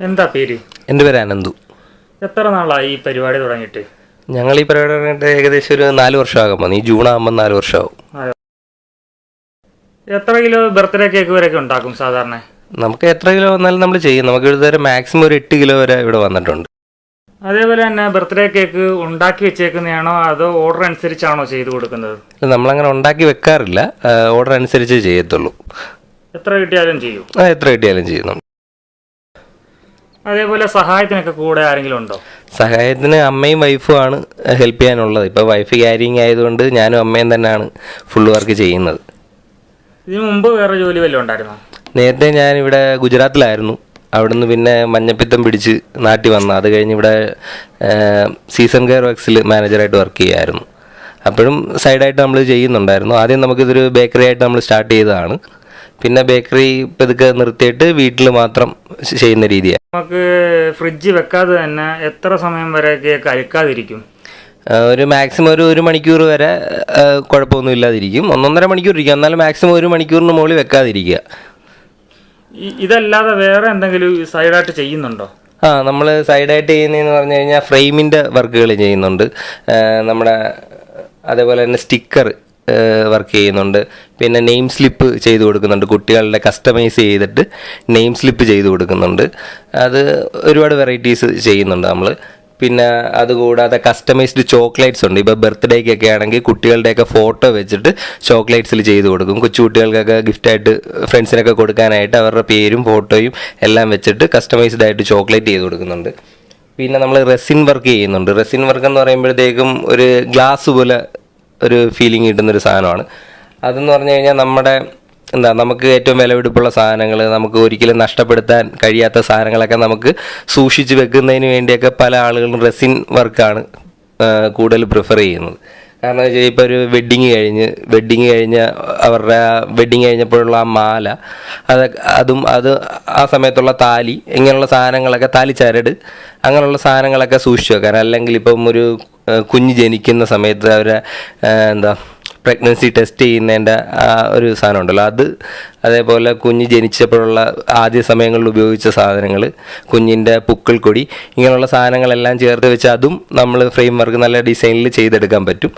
എന്താ പേര്? എന്റെ പേര് അനന്തു. എത്ര നാളായി ഈ പരിപാടി തുടങ്ങിയിട്ട്? ഞങ്ങൾ ഈ പരിപാടി തുടങ്ങിയിട്ട് ഏകദേശം ഒരു നാല് വർഷമാകുമ്പോൾ ഈ ജൂൺ ആകുമ്പോൾ നാല് വർഷമാകും. എത്ര കിലോ ബർത്ത്ഡേ കേക്ക് വരെയൊക്കെ ഉണ്ടാക്കും സാധാരണ? നമുക്ക് എത്ര കിലോ വന്നാലും നമ്മൾ ചെയ്യും. നമുക്ക് ഇതുവരെ മാക്സിമം ഒരു എട്ട് കിലോ വരെ ഇവിടെ വന്നിട്ടുണ്ട്. അതേപോലെ തന്നെ ബർത്ത്ഡേ കേക്ക് ഉണ്ടാക്കി വെച്ചേക്കുന്നതാണോ അതോ ഓർഡർ അനുസരിച്ചാണോ ചെയ്തു കൊടുക്കുന്നത്? നമ്മളങ്ങനെ ഉണ്ടാക്കി വെക്കാറില്ല. ഓർഡർ അനുസരിച്ച് ചെയ്യത്തുള്ളൂ. എത്ര കിട്ടിയാലും ചെയ്യും. ആ എത്ര കിട്ടിയാലും ചെയ്യുന്നുണ്ട് അതേപോലെ സഹായത്തിനൊക്കെ കൂടെ ആരെങ്കിലും ഉണ്ടോ? സഹായത്തിന് അമ്മയും വൈഫും ആണ് ഹെൽപ്പ് ചെയ്യാനുള്ളത്. ഇപ്പോൾ വൈഫ് ക്യാരിങ് ആയതുകൊണ്ട് ഞാനും അമ്മയും തന്നെയാണ് ഫുൾ വർക്ക് ചെയ്യുന്നത്. ഇതിനു മുമ്പ് വേറെ ജോലി വല്ലതും ഉണ്ടായിരുന്നോ? നേരത്തെ ഞാൻ ഇവിടെ ഗുജറാത്തിലായിരുന്നു. അവിടുന്ന് പിന്നെ മഞ്ഞപ്പിത്തം പിടിച്ച് നാട്ടി വന്നു. അത് കഴിഞ്ഞ് ഇവിടെ സീസൺ കെയർ വർക്സിൽ മാനേജറായിട്ട് വർക്ക് ചെയ്യായിരുന്നു. അപ്പോഴും സൈഡായിട്ട് നമ്മൾ ചെയ്യുന്നുണ്ടായിരുന്നു. ആദ്യം നമുക്കിതൊരു ബേക്കറി ആയിട്ട് നമ്മൾ സ്റ്റാർട്ട് ചെയ്തതാണ്. പിന്നെ ബേക്കറി പതുക്കെ നിർത്തിയിട്ട് വീട്ടിൽ മാത്രം ചെയ്യുന്ന രീതിയാണ് നമുക്ക് ഫ്രിഡ്ജ് വെക്കാതെ തന്നെ എത്ര സമയം വരെ കേക്ക് അഴുക്കാതിരിക്കും ഒരു മാക്സിമം ഒരു ഒരു മണിക്കൂർ വരെ കുഴപ്പമൊന്നും ഇല്ലാതിരിക്കും. ഒന്നൊന്നര മണിക്കൂർ ഇരിക്കും. എന്നാലും മാക്സിമം ഒരു മണിക്കൂറിന് മുകളിൽ വെക്കാതിരിക്കുക. ഇതല്ലാതെ വേറെ എന്തെങ്കിലും സൈഡായിട്ട് ചെയ്യുന്നുണ്ടോ? ആ നമ്മൾ സൈഡായിട്ട് ചെയ്യുന്നതെന്ന് പറഞ്ഞു കഴിഞ്ഞാൽ ഫ്രെയിമിന്റെ വർക്കുകൾ ചെയ്യുന്നുണ്ട്. നമ്മുടെ അതേപോലെ തന്നെ സ്റ്റിക്കർ വർക്ക് ചെയ്യുന്നുണ്ട്. പിന്നെ നെയിം സ്ലിപ്പ് ചെയ്ത് കൊടുക്കുന്നുണ്ട്. കുട്ടികളുടെ കസ്റ്റമൈസ് ചെയ്തിട്ട് നെയിം സ്ലിപ്പ് ചെയ്ത് കൊടുക്കുന്നുണ്ട്. അത് ഒരുപാട് വെറൈറ്റീസ് ചെയ്യുന്നുണ്ട് നമ്മൾ പിന്നെ അതുകൂടാതെ കസ്റ്റമൈസ്ഡ് ചോക്ലേറ്റ്സ് ഉണ്ട്. ഇപ്പോൾ ബർത്ത്ഡേക്കൊക്കെ ആണെങ്കിൽ കുട്ടികളുടെയൊക്കെ ഫോട്ടോ വെച്ചിട്ട് ചോക്ലേറ്റ്സിൽ ചെയ്ത് കൊടുക്കും. കൊച്ചുകുട്ടികൾക്കൊക്കെ ഗിഫ്റ്റായിട്ട് ഫ്രണ്ട്സിനൊക്കെ കൊടുക്കാനായിട്ട് അവരുടെ പേരും ഫോട്ടോയും എല്ലാം വെച്ചിട്ട് കസ്റ്റമൈസ്ഡ് ആയിട്ട് ചോക്ലേറ്റ് ചെയ്ത് കൊടുക്കുന്നുണ്ട്. പിന്നെ നമ്മൾ റെസിൻ വർക്ക് ചെയ്യുന്നുണ്ട്. റെസിൻ വർക്ക് എന്ന് പറയുമ്പോഴത്തേക്കും ഒരു ഗ്ലാസ് പോലെ ഒരു ഫീലിംഗ് കിട്ടുന്നൊരു സാധനമാണ്. അതെന്ന് പറഞ്ഞു കഴിഞ്ഞാൽ നമ്മുടെ എന്താ നമുക്ക് ഏറ്റവും വിലപിടിപ്പുള്ള സാധനങ്ങൾ നമുക്ക് ഒരിക്കലും നഷ്ടപ്പെടുത്താൻ കഴിയാത്ത സാധനങ്ങളൊക്കെ നമുക്ക് സൂക്ഷിച്ച് വെക്കുന്നതിന് വേണ്ടിയൊക്കെ പല ആളുകളും റെസിൻ വർക്കാണ് കൂടുതൽ പ്രിഫർ ചെയ്യുന്നത്. കാരണം വെച്ചാൽ ഇപ്പോൾ ഒരു വെഡ്ഡിങ് കഴിഞ്ഞ് വെഡ്ഡിങ് കഴിഞ്ഞ അവരുടെ വെഡ്ഡിങ് കഴിഞ്ഞപ്പോഴുള്ള ആ മാല അത് അതും അത് ആ സമയത്തുള്ള താലി ഇങ്ങനെയുള്ള സാധനങ്ങളൊക്കെ താലി ചരട് അങ്ങനെയുള്ള സാധനങ്ങളൊക്കെ സൂക്ഷിച്ചു വെക്കാൻ അല്ലെങ്കിൽ ഇപ്പം ഒരു കുഞ്ഞ് ജനിക്കുന്ന സമയത്ത് അവരെ എന്താ പ്രഗ്നൻസി ടെസ്റ്റ് ചെയ്യുന്നതിന്റെ ആ ഒരു സാധനം ഉണ്ടല്ലോ. അത് അതേപോലെ കുഞ്ഞ് ജനിച്ചപ്പോഴുള്ള ആദ്യ സമയങ്ങളിൽ ഉപയോഗിച്ച സാധനങ്ങൾ കുഞ്ഞിന്റെ പുക്കൾ കൊടി ഇങ്ങനെയുള്ള സാധനങ്ങളെല്ലാം ചേർത്ത് വെച്ച് അതും നമ്മൾ ഫ്രെയിം വർക്ക് നല്ല ഡിസൈനിൽ ചെയ്തെടുക്കാൻ പറ്റും.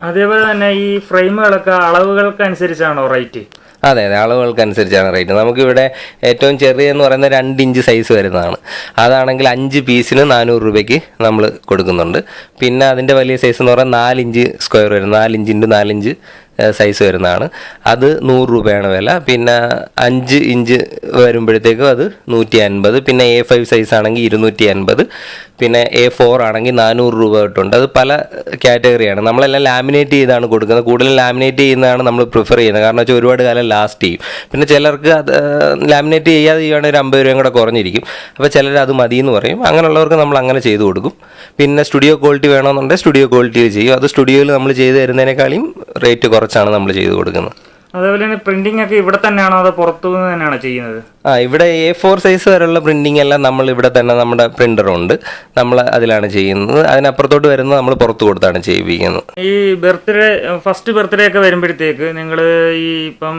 അതേപോലെ തന്നെ ഈ ഫ്രെയിമുകളൊക്കെ അളവുകൾക്ക് അനുസരിച്ചാണോ റേറ്റ് അതെ അതെ. അളവുകൾക്കനുസരിച്ചാണ് റേറ്റ്. നമുക്കിവിടെ ഏറ്റവും ചെറിയെന്ന് പറയുന്ന രണ്ട് ഇഞ്ച് സൈസ് വരുന്നതാണ്. അതാണെങ്കിൽ അഞ്ച് പീസിന് നാനൂറ് രൂപയ്ക്ക് നമ്മൾ കൊടുക്കുന്നുണ്ട്. പിന്നെ അതിന്റെ വലിയ സൈസ് എന്ന് പറഞ്ഞാൽ നാലിഞ്ച് സ്ക്വയർ വരും. നാലിഞ്ചിന്റെ നാലിഞ്ച് സൈസ് വരുന്നതാണ്. അത് നൂറ് രൂപയാണ് വില. പിന്നെ അഞ്ച് ഇഞ്ച് വരുമ്പോഴത്തേക്കും അത് നൂറ്റി അൻപത് പിന്നെ എ ഫൈവ് സൈസ് ആണെങ്കിൽ ഇരുന്നൂറ്റി അൻപത് പിന്നെ എ ഫോർ ആണെങ്കിൽ നാനൂറ് രൂപ തൊട്ടുണ്ട്. അത് പല കാറ്റഗറിയാണ് നമ്മളെല്ലാം ലാമിനേറ്റ് ചെയ്താണ് കൊടുക്കുന്നത്. കൂടുതലും ലാമിനേറ്റ് ചെയ്യുന്നതാണ് നമ്മൾ പ്രിഫർ ചെയ്യുന്നത്. കാരണം വെച്ചാൽ ഒരുപാട് കാലം ലാസ്റ്റ് ചെയ്യും. പിന്നെ ചിലർക്ക് അത് ലാമിനേറ്റ് ചെയ്യാതെ ചെയ്യുകയാണെങ്കിൽ ഒരു അമ്പത് രൂപയും കൂടെ കുറഞ്ഞിരിക്കും. അപ്പോൾ ചിലർ അത് മതി എന്ന് പറയും. അങ്ങനെയുള്ളവർക്ക് നമ്മൾ അങ്ങനെ ചെയ്ത് കൊടുക്കും. പിന്നെ സ്റ്റുഡിയോ ക്വാളിറ്റി വേണമെന്നുണ്ടെങ്കിൽ സ്റ്റുഡിയോ ക്വാളിറ്റിയിൽ ചെയ്യും. അത് സ്റ്റുഡിയോയിൽ നമ്മൾ ചെയ്ത് തരുന്നതിനേക്കാളും റേറ്റ് കുറച്ചാണ് നമ്മൾ ചെയ്തു കൊടുക്കുന്നത്. അതേപോലെ തന്നെ പ്രിന്റിംഗ് ഒക്കെ ഇവിടെ തന്നെയാണോ അതോ പുറത്തു നിന്ന് തന്നെയാണോ ചെയ്യുന്നത്? ആ ഇവിടെ എ ഫോർ സൈസ് വരെയുള്ള പ്രിന്റിംഗ് എല്ലാം നമ്മൾ ഇവിടെ തന്നെ നമ്മുടെ പ്രിന്ററുണ്ട് നമ്മൾ അതിലാണ് ചെയ്യുന്നത്. അതിനപ്പുറത്തോട്ട് വരുന്നത് നമ്മൾ പുറത്തു കൊടുത്താണ് ചെയ്യിപ്പിക്കുന്നത്. ഈ ബർത്ത്ഡേ ഫസ്റ്റ് ബർത്ത്ഡേ ഒക്കെ വരുമ്പോഴത്തേക്ക് നിങ്ങൾ ഈ ഇപ്പം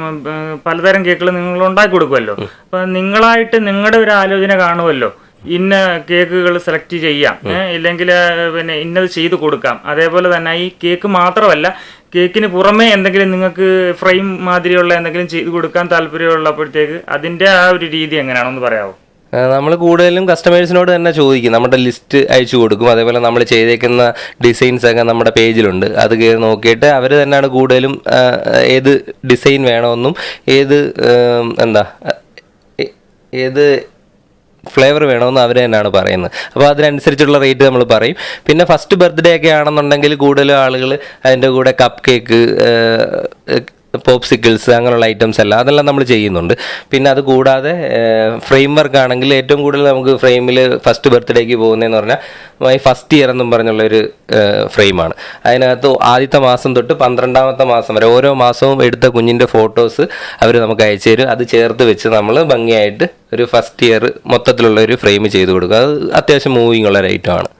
പലതരം കേക്കുകൾ നിങ്ങൾ ഉണ്ടാക്കി കൊടുക്കുമല്ലോ. അപ്പൊ നിങ്ങളായിട്ട് നിങ്ങളുടെ ഒരു ആലോചന കാണുമല്ലോ. ഇന്ന കേക്കുകൾ സെലക്ട് ചെയ്യാം. ഇല്ലെങ്കിൽ പിന്നെ ഇന്നത് ചെയ്ത് കൊടുക്കാം. അതേപോലെ തന്നെ ഈ കേക്ക് മാത്രമല്ല കേക്കിന് പുറമേ എന്തെങ്കിലും നിങ്ങൾക്ക് ഫ്രെയിം മാതിരിയുള്ള എന്തെങ്കിലും ചെയ്ത് കൊടുക്കാൻ താല്പര്യമുള്ളപ്പോഴത്തേക്ക് അതിന്റെ ആ ഒരു രീതി എങ്ങനെയാണെന്ന് പറയാമോ നമ്മൾ കൂടുതലും കസ്റ്റമേഴ്സിനോട് തന്നെ ചോദിക്കും. നമ്മുടെ ലിസ്റ്റ് അയച്ചു കൊടുക്കും. അതേപോലെ നമ്മൾ ചെയ്തേക്കുന്ന ഡിസൈൻസ് ഒക്കെ നമ്മുടെ പേജിലുണ്ട്. അത് കയറി നോക്കിയിട്ട് അവർ തന്നെയാണ് കൂടുതലും ഏത് ഡിസൈൻ വേണമെന്നും ഏത് എന്താ ഏത് ഫ്ലേവർ വേണമെന്ന് അവർ തന്നെയാണ് പറയുന്നത്. അപ്പോൾ അതിനനുസരിച്ചുള്ള റേറ്റ് നമ്മൾ പറയും. പിന്നെ ഫസ്റ്റ് ബർത്ത്ഡേ ഒക്കെ ആണെന്നുണ്ടെങ്കിൽ കൂടുതലും ആളുകൾ അതിന്റെ കൂടെ കപ്പ് കേക്ക് പോപ്സിക്കിൾസ് അങ്ങനെയുള്ള ഐറ്റംസ് എല്ലാം അതെല്ലാം നമ്മൾ ചെയ്യുന്നുണ്ട്. പിന്നെ അത് കൂടാതെ ഫ്രെയിം വർക്ക് ആണെങ്കിൽ ഏറ്റവും കൂടുതൽ നമുക്ക് ഫ്രെയിമിൽ ഫസ്റ്റ് ബർത്ത്ഡേക്ക് പോകുന്നതെന്ന് പറഞ്ഞാൽ മൈ ഫസ്റ്റ് ഇയർ എന്നും പറഞ്ഞുള്ള ഒരു ഫ്രെയിമാണ് അതിനകത്ത് ആദ്യത്തെ മാസം തൊട്ട് പന്ത്രണ്ടാമത്തെ മാസം വരെ ഓരോ മാസവും എടുത്ത കുഞ്ഞിന്റെ ഫോട്ടോസ് അവർ നമുക്ക് അയച്ചു തരും. അത് ചേർത്ത് വെച്ച് നമ്മൾ ഭംഗിയായിട്ട് ഒരു ഫസ്റ്റ് ഇയർ മൊത്തത്തിലുള്ള ഒരു ഫ്രെയിം ചെയ്ത് കൊടുക്കുക അത് അത്യാവശ്യം മൂവിങ് ഉള്ള ഒരു ഐറ്റമാണ്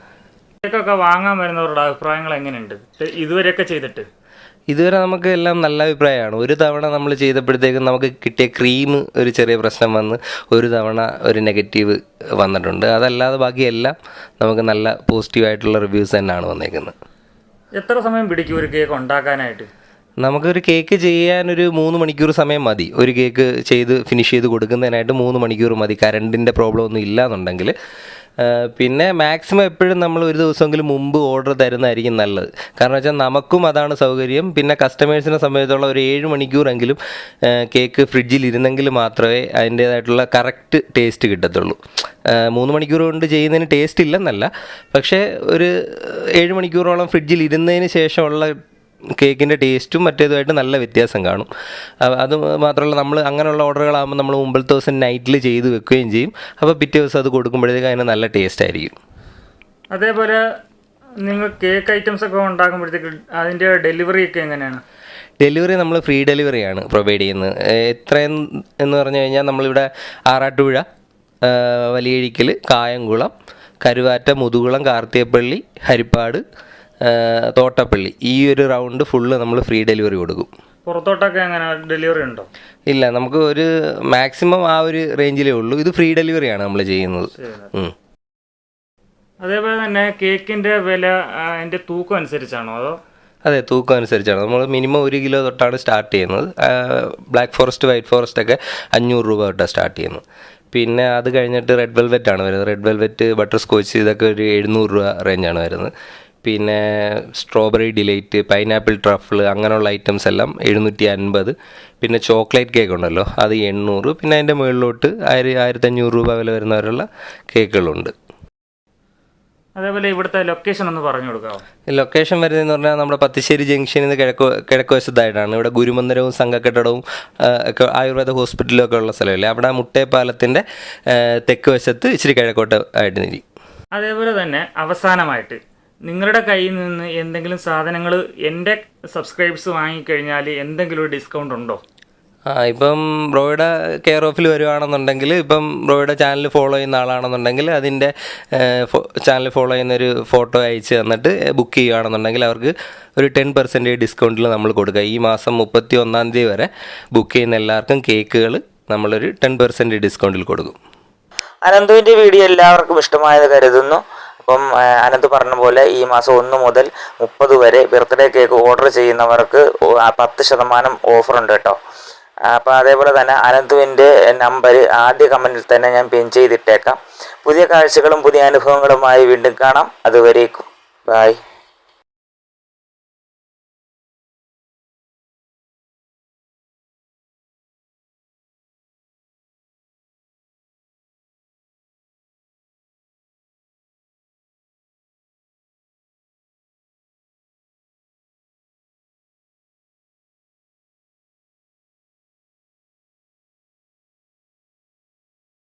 ഇതൊക്കെ വാങ്ങാൻ വരുന്നവരുടെ അഭിപ്രായങ്ങൾ എങ്ങനെയുണ്ട്? ഇതുവരെയൊക്കെ ചെയ്തിട്ട്? ഇതുവരെ നമുക്ക് എല്ലാം നല്ല അഭിപ്രായമാണ്. ഒരു തവണ നമ്മൾ ചെയ്തപ്പോഴത്തേക്കും നമുക്ക് കിട്ടിയ ക്രീം ഒരു ചെറിയ പ്രശ്നം വന്ന് ഒരു തവണ ഒരു നെഗറ്റീവ് വന്നിട്ടുണ്ട്. അതല്ലാതെ ബാക്കിയെല്ലാം നമുക്ക് നല്ല പോസിറ്റീവായിട്ടുള്ള റിവ്യൂസ് തന്നെയാണ് വന്നേക്കുന്നത്. എത്ര സമയം പിടിക്കും ഒരു കേക്ക് ഉണ്ടാക്കാനായിട്ട്? നമുക്കൊരു കേക്ക് ചെയ്യാൻ ഒരു മൂന്ന് മണിക്കൂർ സമയം മതി. ഒരു കേക്ക് ചെയ്ത് ഫിനിഷ് ചെയ്ത് കൊടുക്കുന്നതിനായിട്ട് മൂന്ന് മണിക്കൂർ മതി. കറണ്ടിന്റെ പ്രോബ്ലം ഒന്നും ഇല്ല എന്നുണ്ടെങ്കിൽ പിന്നെ മാക്സിമം എപ്പോഴും നമ്മൾ ഒരു ദിവസമെങ്കിലും മുമ്പ് ഓർഡർ തരുന്നതായിരിക്കും നല്ലത്. കാരണം വെച്ചാൽ നമുക്കും അതാണ് സൗകര്യം. പിന്നെ കസ്റ്റമേഴ്സിനെ സംബന്ധിച്ചുള്ള ഒരു ഏഴ് മണിക്കൂറെങ്കിലും കേക്ക് ഫ്രിഡ്ജിൽ ഇരുന്നെങ്കിൽ മാത്രമേ അതിന്റേതായിട്ടുള്ള കറക്റ്റ് ടേസ്റ്റ് കിട്ടത്തുള്ളൂ. മൂന്ന് മണിക്കൂർ കൊണ്ട് ചെയ്യുന്നതിന് ടേസ്റ്റ് ഇല്ലെന്നല്ല. പക്ഷേ ഒരു ഏഴ് മണിക്കൂറോളം ഫ്രിഡ്ജിൽ ഇരുന്നതിന് ശേഷമുള്ള കേക്കിന്റെ ടേസ്റ്റും മറ്റേതുമായിട്ട് നല്ല വ്യത്യാസം കാണും. അത് മാത്രമല്ല നമ്മൾ അങ്ങനെയുള്ള ഓർഡറുകളാകുമ്പോൾ നമ്മൾ മുമ്പത്തെ ദിവസം നൈറ്റിൽ ചെയ്ത് വെക്കുകയും ചെയ്യും. അപ്പോൾ പിറ്റേ ദിവസം അത് കൊടുക്കുമ്പോഴത്തേക്ക് അതിന് നല്ല ടേസ്റ്റ് ആയിരിക്കും അതേപോലെ നിങ്ങൾ കേക്ക് ഐറ്റംസ് ഒക്കെ ഉണ്ടാക്കുമ്പോഴത്തേക്ക് അതിന്റെ ഡെലിവറി ഒക്കെ എങ്ങനെയാണ്? ഡെലിവറി നമ്മൾ ഫ്രീ ഡെലിവറിയാണ് പ്രൊവൈഡ് ചെയ്യുന്നത്. എത്രയും എന്ന് പറഞ്ഞു കഴിഞ്ഞാൽ നമ്മളിവിടെ ആറാട്ടുപുഴ വലിയഴിക്കൽ കായംകുളം കരുവാറ്റ മുതുകുളം കാർത്തിയപ്പള്ളി ഹരിപ്പാട് തോട്ടപ്പള്ളി. ഈ ഒരു റൗണ്ട് ഫുള്ള് നമ്മൾ ഫ്രീ ഡെലിവറി കൊടുക്കും. പുറത്തോട്ടൊക്കെ എങ്ങനെ ഡെലിവറി ഉണ്ടോ? ഇല്ല നമുക്ക് ഒരു മാക്സിമം ആ ഒരു റേഞ്ചിലേ ഉള്ളൂ. ഇത് ഫ്രീ ഡെലിവറിയാണ് നമ്മൾ ചെയ്യുന്നത്. അതേപോലെ തന്നെ കേക്കിന്റെ വില അതിന്റെ തൂക്കം അനുസരിച്ചാണോ അതോ? അതെ തൂക്കം അനുസരിച്ചാണ്. നമ്മൾ മിനിമം ഒരു കിലോ തൊട്ടാണ് സ്റ്റാർട്ട് ചെയ്യുന്നത്. ബ്ലാക്ക് ഫോറസ്റ്റ് വൈറ്റ് ഫോറസ്റ്റ് ഒക്കെ അഞ്ഞൂറ് രൂപ തൊട്ടാണ് സ്റ്റാർട്ട് ചെയ്യുന്നത്. പിന്നെ അത് കഴിഞ്ഞിട്ട് റെഡ് വെൽവെറ്റ് ആണ് വരുന്നത്. റെഡ് വെൽവെറ്റ് ബട്ടർ സ്കോച്ച് ഇതൊക്കെ ഒരു എഴുന്നൂറ് രൂപ റേഞ്ചാണ് വരുന്നത്. പിന്നെ സ്ട്രോബെറി ഡിലൈറ്റ് പൈനാപ്പിൾ ട്രഫിൾ അങ്ങനെയുള്ള ഐറ്റംസ് എല്ലാം എഴുന്നൂറ്റി അൻപത് പിന്നെ ചോക്ലേറ്റ് കേക്ക് ഉണ്ടല്ലോ അത് എണ്ണൂറ്. പിന്നെ അതിന്റെ മുകളിലോട്ട് ആയിരം ആയിരത്തഞ്ഞൂറ് രൂപ വില വരുന്നവരുള്ള കേക്കുകളുണ്ട് അതേപോലെ ഇവിടുത്തെ ലൊക്കേഷൻ ഒന്ന് പറഞ്ഞു കൊടുക്കാമോ ലൊക്കേഷൻ വരുന്നതെന്ന് പറഞ്ഞാൽ നമ്മുടെ പത്തിശ്ശേരി ജംഗ്ഷനിൽ നിന്ന് കിഴക്ക് കിഴക്ക് വശത്തായിട്ടാണ്. ഇവിടെ ഗുരുമന്ദിരവും സംഘക്കെട്ടടവും ഒക്കെ ആയുർവേദ ഹോസ്പിറ്റലും ഒക്കെ ഉള്ള സ്ഥലമല്ലേ? അവിടെ മുട്ടേപ്പാലത്തിന്റെ തെക്ക് വശത്ത് ഇച്ചിരി കിഴക്കോട്ട് ആയിട്ട് നിൽക്കും അതേപോലെ തന്നെ അവസാനമായിട്ട് നിങ്ങളുടെ കയ്യിൽ നിന്ന് എന്തെങ്കിലും സാധനങ്ങൾ എന്റെ സബ്സ്ക്രൈബ്സ് വാങ്ങിക്കഴിഞ്ഞാൽ എന്തെങ്കിലും ഒരു ഡിസ്കൗണ്ട് ഉണ്ടോ? ആ ഇപ്പം ബ്രോയുടെ കെയർ ഓഫിൽ വരുവാണെന്നുണ്ടെങ്കിൽ ഇപ്പം ബ്രോയുടെ ചാനൽ ഫോളോ ചെയ്യുന്ന ആളാണെന്നുണ്ടെങ്കിൽ അതിന്റെ ചാനൽ ഫോളോ ചെയ്യുന്ന ഒരു ഫോട്ടോ അയച്ച് തന്നിട്ട് ബുക്ക് ചെയ്യുകയാണെന്നുണ്ടെങ്കിൽ അവർക്ക് ഒരു ടെൻ പെർസെന്റേജ് ഡിസ്കൗണ്ടിൽ നമ്മൾ കൊടുക്കുക. ഈ മാസം മുപ്പത്തി ഒന്നാം തീയതി വരെ ബുക്ക് ചെയ്യുന്ന എല്ലാവർക്കും കേക്കുകൾ നമ്മളൊരു ടെൻ പെർസെന്റേജ് ഡിസ്കൗണ്ടിൽ കൊടുക്കും. അനന്തുവിന്റെ വീഡിയോ എല്ലാവർക്കും ഇഷ്ടമായത് കരുതുന്നു. അപ്പം അനന്ത് പറഞ്ഞ പോലെ ഈ മാസം ഒന്ന് മുതൽ മുപ്പത് വരെ ബർത്ത്ഡേ കേക്ക് ഓർഡർ ചെയ്യുന്നവർക്ക് പത്ത് ശതമാനം ഉണ്ട് കേട്ടോ. അപ്പോൾ അതേപോലെ തന്നെ അനന്തുവിന്റെ നമ്പർ ആദ്യ കമന്റിൽ തന്നെ ഞാൻ പിൻ ചെയ്തിട്ടേക്കാം. പുതിയ കാഴ്ചകളും പുതിയ അനുഭവങ്ങളുമായി വീണ്ടും കാണാം. അതുവരേക്കും. ബായ്